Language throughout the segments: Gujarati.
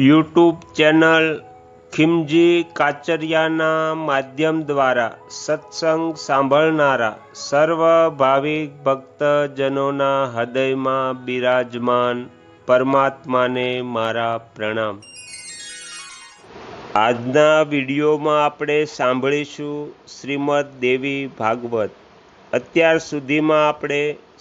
યુટ્યુબ ચેનલ ખિમજી કાચરિયાના માધ્યમ દ્વારા સત્સંગ સાંભળનારા સર્વ ભાવિક ભક્તજનોના હૃદયમાં બિરાજમાન પરમાત્માને મારા પ્રણામ. આજના વિડીયોમાં આપણે સાંભળીશું શ્રીમદ દેવી ભાગવત. અત્યાર સુધીમાં આપણે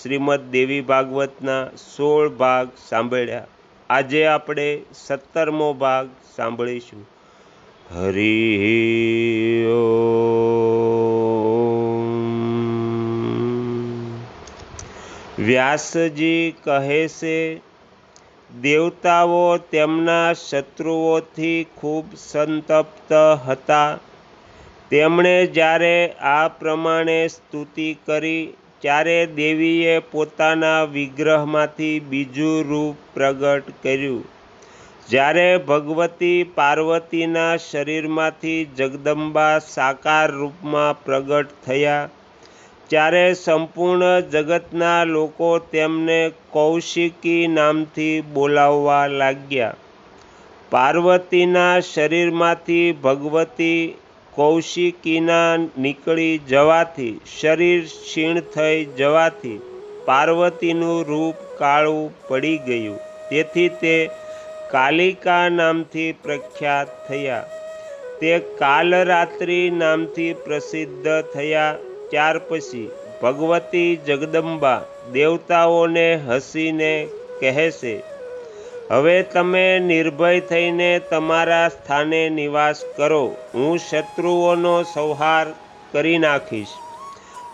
શ્રીમદ દેવી ભાગવતના સોળ ભાગ સાંભળ્યા. આજે આપણે સત્તરમો ભાગ સાંભળીશું. હરિ વ્યાસજી કહે છે, દેવતાઓ તેમના શત્રુઓથી ખૂબ સંતપ્ત હતા. તેમણે જ્યારે આ પ્રમાણે સ્તુતિ કરી ત્યારે દેવીએ પોતાના વિગ્રહમાંથી બીજું રૂપ પ્રગટ કર્યું. જ્યારે ભગવતી પાર્વતીના શરીરમાંથી જગદંબા સાકાર રૂપમાં પ્રગટ થયા, ત્યારે સંપૂર્ણ જગતના લોકો તેમને કૌશિકી નામથી બોલાવવા લાગ્યા. પાર્વતીના શરીરમાંથી ભગવતી કૌશિકીના નીકળી જવાથી, શરીર ક્ષીણ થઈ જવાથી પાર્વતીનું રૂપ કાળું પડી ગયું. તેથી તે કાલિકા નામથી પ્રખ્યાત થયા. તે કાલરાત્રિ નામથી પ્રસિદ્ધ થયા. ત્યાર પછી ભગવતી જગદંબા દેવતાઓને હસીને કહેશે હવે તમે નિર્ભય થઈને તમારા સ્થાને નિવાસ કરો. હું શત્રુઓનો સંહાર કરી નાખીશ.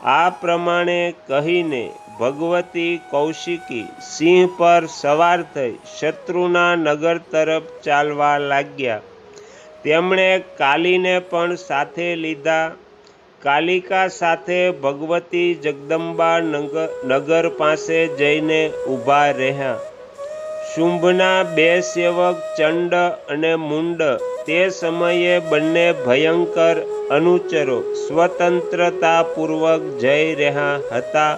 આ પ્રમાણે કહીને ભગવતી કૌશિકી સિંહ પર સવાર થઈ શત્રુના નગર તરફ ચાલવા લાગ્યા. તેમણે કાલીને પણ સાથે લીધા. કાલિકા સાથે ભગવતી જગદંબા નગર પાસે જઈને ઊભા રહ્યા. શુંભના બે સેવક ચંડ અને મુંડ. તે સમયે બંને ભયંકર અનુચરો સ્વતંત્રતાપૂર્વક જઈ રહ્યા હતા.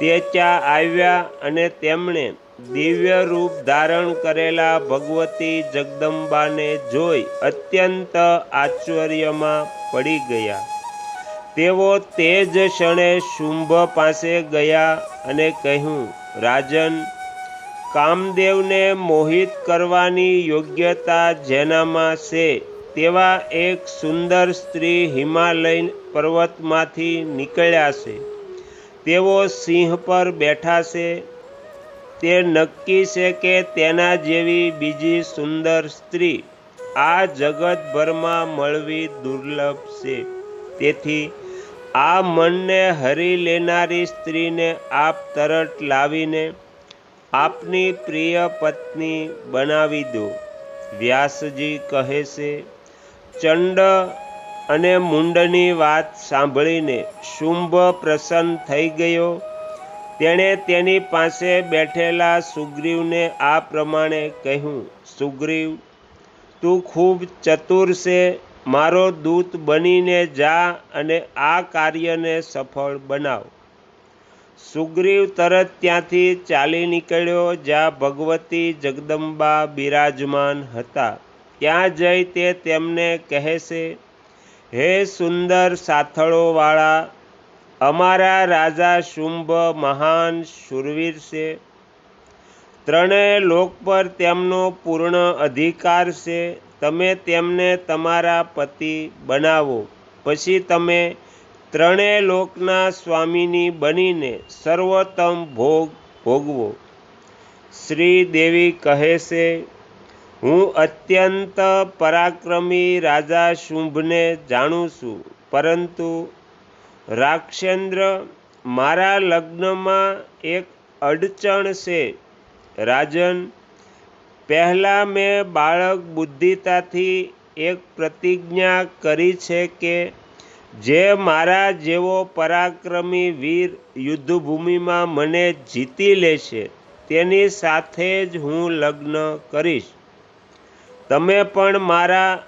તે ત્યાં આવ્યા અને તેમણે દિવ્ય રૂપ ધારણ કરેલા ભગવતી જગદંબાને જોઈ અત્યંત આશ્ચર્યમાં પડી ગયા. તેઓ તે જ ક્ષણે શુંભ પાસે ગયા અને કહ્યું, રાજન કામદેવને મોહિત કરવાની યોગ્યતા જેનામાં છે, તેવા એક સુંદર સ્ત્રી હિમાલય પર્વતમાંથી નીકળ્યા છે. તેઓ સિંહ પર બેઠા છે. તે નક્કી છે કે તેના જેવી બીજી સુંદર સ્ત્રી આ જગતભરમાં મળવી દુર્લભ છે. તેથી આ મનને હરી લેનારી સ્ત્રીને આપ તરત લાવીને આપની પ્રિય પત્ની બનાવી દો. વ્યાસજી કહે છે, ચંડ અને મુંડની વાત સાંભળીને શુંભ પ્રસન્ન થઈ ગયો. તેણે તેની પાસે બેઠેલા સુગ્રીવને આ પ્રમાણે કહ્યું, સુગ્રીવ, તું ખૂબ ચતુર છે. મારો દૂત બનીને જા અને આ કાર્યને સફળ બનાવ. સુગ્રીવ તરત ત્યાંથી ચાલી નીકળ્યો, જ્યાં ભગવતી જગદંબા બિરાજમાન હતા. ત્યાં જઈ તે તેમને કહે છે, હે સુંદર સાથળોવાળા, અમારા રાજા શુંભ મહાન શુરવીર છે. ત્રણેય લોક પર તેમનો પૂર્ણ અધિકાર છે. તમે તેમને તમારા પતિ બનાવો. પછી તમે ત્રણેય લોકના સ્વામીની બનીને સર્વોત્તમ ભોગ ભોગવો. શ્રી દેવી કહે છે, હું અત્યંત પરાક્રમી રાજા શુંભને જાણું છું, પરંતુ રાક્ષેન્દ્ર મારા લગ્નમાં એક અડચણ છે. રાજન, પહેલાં મેં બાળક બુદ્ધિતાથી એક પ્રતિજ્ઞા કરી છે કે જે મારા જેવો પરાક્રમી વીર યુદ્ધભૂમિમાં મને જીતી લેશે, તેની સાથે જ હું લગ્ન કરીશ. તમે પણ મારા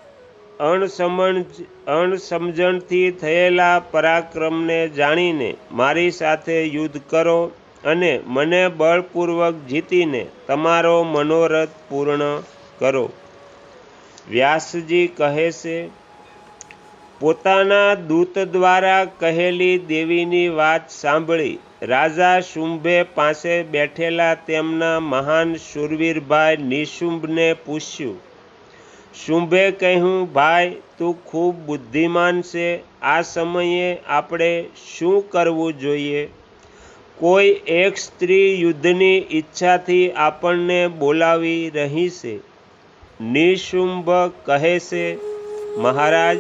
અણસમણ અણસમજણથી થયેલા પરાક્રમને જાણીને મારી સાથે યુદ્ધ કરો અને મને બળપૂર્વક જીતીને તમારો મનોરથ પૂર્ણ કરો. વ્યાસજી કહે છે પોતાના દૂત દ્વારા કહેલી દેવીની વાત સાંભળી રાજા શુંભે પાસે બેઠેલા તેમના મહાન સુરવીરભાઈ નિશુંભને પૂછ્યું, શુંભે કહ્યું, ભાઈ, તું ખૂબ બુદ્ધિમાન છે. આ સમયે આપણે શું કરવું જોઈએ? કોઈ એક સ્ત્રી યુદ્ધની ઈચ્છાથી આપણને બોલાવી રહી છે. નિશુંભ કહે છે, મહારાજ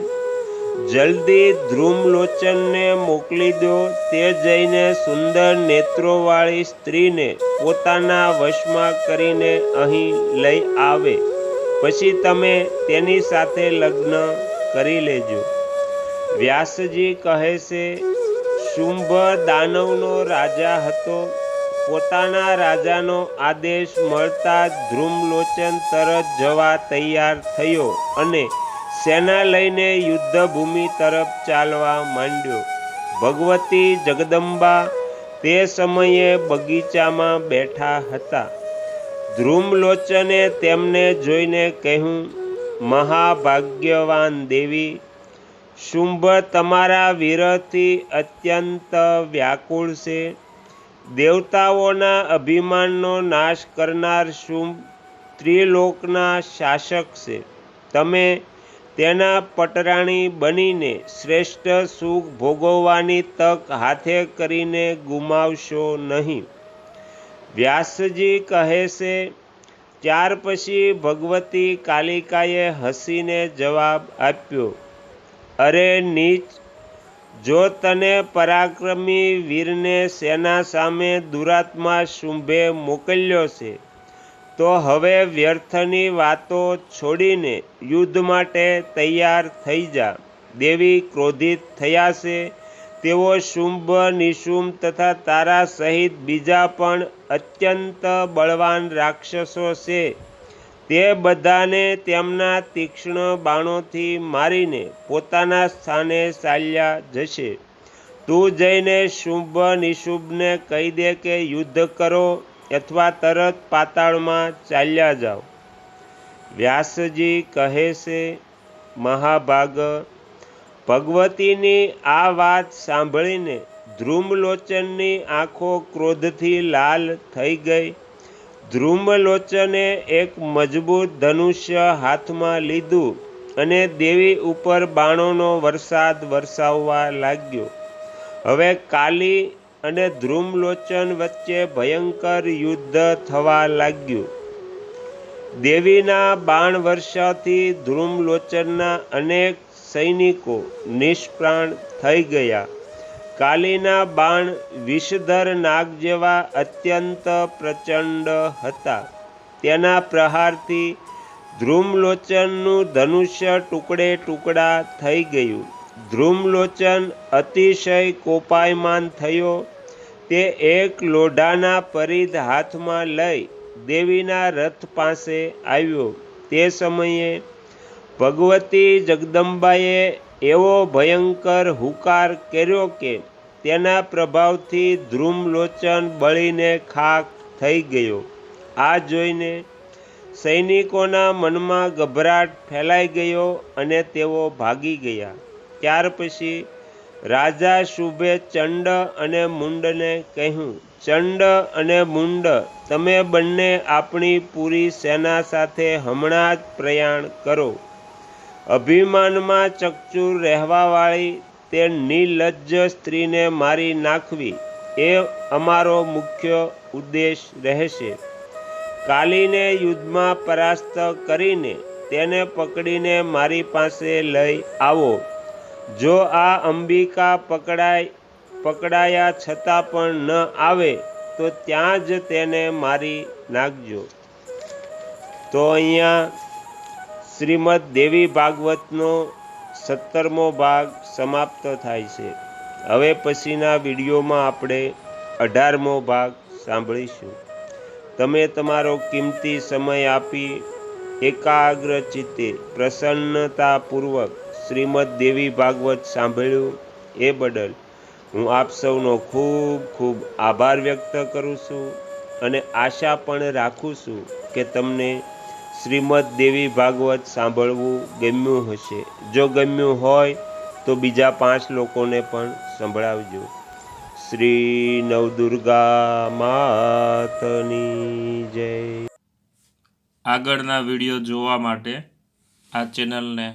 જલ્દી ધ્રુમલોચનને મોકલી દો. તે જઈને સુંદર નેત્રોવાળી સ્ત્રીને પોતાના વશમાં કરીને અહીં લઈ આવે. પછી તમે તેની સાથે લગ્ન કરી લેજો. વ્યાસજી કહે છે, શુંભ દાનવનો રાજા હતો. પોતાના રાજાનો આદેશ મળતા ધ્રુમલોચન તરત જવા તૈયાર થયો અને સેના લઈને યુદ્ધભૂમિ તરફ ચાલવા માંડ્યો. ભગવતી જગદંબા તે સમયે બગીચામાં બેઠા હતા. ધ્રુમલોચને તેમને જોઈને કહ્યું, મહાભાગ્યવાન દેવી, શુંભ તમારા વિરહથી અત્યંત વ્યાકુળ છે. દેવતાઓના અભિમાનનો નાશ કરનાર શુંભ ત્રિલોકના શાસક છે. તમે તેના પટરાણી બનીને શ્રેષ્ઠ સુખ ભોગવવાની તક હાથે કરીને ગુમાવશો નહીં. વ્યાસજી કહે છે, ત્યાર પછી ભગવતી કાલિકાએ હસીને જવાબ આપ્યો, અરે નીચ, જો તને પરાક્રમી વીરને સેના સામે દુરાત્મા શુંભે મોકલ્યો છે તો હવે વ્યર્થની વાતો છોડીને યુદ્ધ માટે તૈયાર થઈ જા. દેવી ક્રોધિત થયા છે. તેઓ શુંભ, નિશુંભ તથા તારા સહિત બીજા પણ અત્યંત બળવાન રાક્ષસો છે. તે બધાને તેમના તીક્ષ્ણ બાણોથી મારીને પોતાના સ્થાને ચાલ્યા જશે. તું જઈને શુંભ, નિશુંભને કહી દે કે યુદ્ધ કરો. અથવા તરત પાતાળમાં ચાલ્યા જાઓ. વ્યાસજી કહે છે, મહાભાગ, ભગવતીની આ વાત સાંભળીને ધ્રુમલોચનની આંખો ક્રોધથી લાલ થઈ ગઈ. ધ્રુમલોચને એક મજબૂત ધનુષ્ય હાથમાં લીધું અને દેવી ઉપર બાણોનો વરસાદ વરસાવવા લાગ્યો. હવે કાલી અને ધ્રુમલોચન વચ્ચે ભયંકર યુદ્ધ થવા લાગ્યું. દેવીના બાણ વર્ષાથી ધ્રુમલોચનના અનેક સૈનિકો નિષ્પ્રાણ થઈ ગયા. કાલીના બાણ વિષધર નાગ જેવા અત્યંત પ્રચંડ હતા. તેના પ્રહારથી ધ્રુમલોચનનું ધનુષ્ય ટુકડે ટુકડા થઈ ગયું. ધ્રુમલોચન અતિશય કોપાયમાન થયો. તે એક લોઢાના પરિધ હાથમાં લઈ દેવીના રથ પાસે આવ્યો. તે સમયે ભગવતી જગદંબાએ એવો ભયંકર હુકાર કર્યો કે તેના પ્રભાવથી ધ્રુમલોચન બળીને ખાક થઈ ગયો. આ જોઈને સૈનિકોના મનમાં ગભરાટ ફેલાઈ ગયો અને તેઓ ભાગી ગયા. ત્યાર પછી રાજા શુભે ચંડ અને મુંડને કહ્યું, ચંડ અને મુંડ, તમે બંને આપણી પૂરી સેના સાથે હમણાં જ પ્રયાણ કરો. અભિમાનમાં ચકચૂર રહેવાવાળી તે નિર્લજ્જ સ્ત્રીને મારી નાખવી. એ અમારો મુખ્ય ઉદ્દેશ રહેશે. કાલીને યુદ્ધમાં પરાસ્ત કરીને તેને પકડીને મારી પાસે લઈ આવો. જો આ અંબિકા પકડાય, પકડાયા છતાં પણ ન આવે, તો ત્યાં જ તેને મારી નાખજો. તો અહીંયા શ્રીમદ દેવી ભાગવતનો સત્તરમો ભાગ સમાપ્ત થાય છે. હવે પછીના વિડીયોમાં આપણે અઢારમો ભાગ સાંભળીશું. તમે તમારો કિંમતી સમય આપી એકાગ્ર ચિત્તે પ્રસન્નતાપૂર્વક શ્રીમદ દેવી ભાગવત સાંભળ્યું એ બદલ હું આપ સૌનો ખૂબ ખૂબ આભાર વ્યક્ત કરું છું અને આશા પણ રાખું છું કે તમને શ્રીમદ દેવી ભાગવત સાંભળવું ગમ્યું હશે. જો ગમ્યું હોય તો બીજા પાંચ લોકોને પણ સંભળાવજો. શ્રી નવદુર્ગા માતની જય. આગળના વીડિયો જોવા માટે આ ચેનલને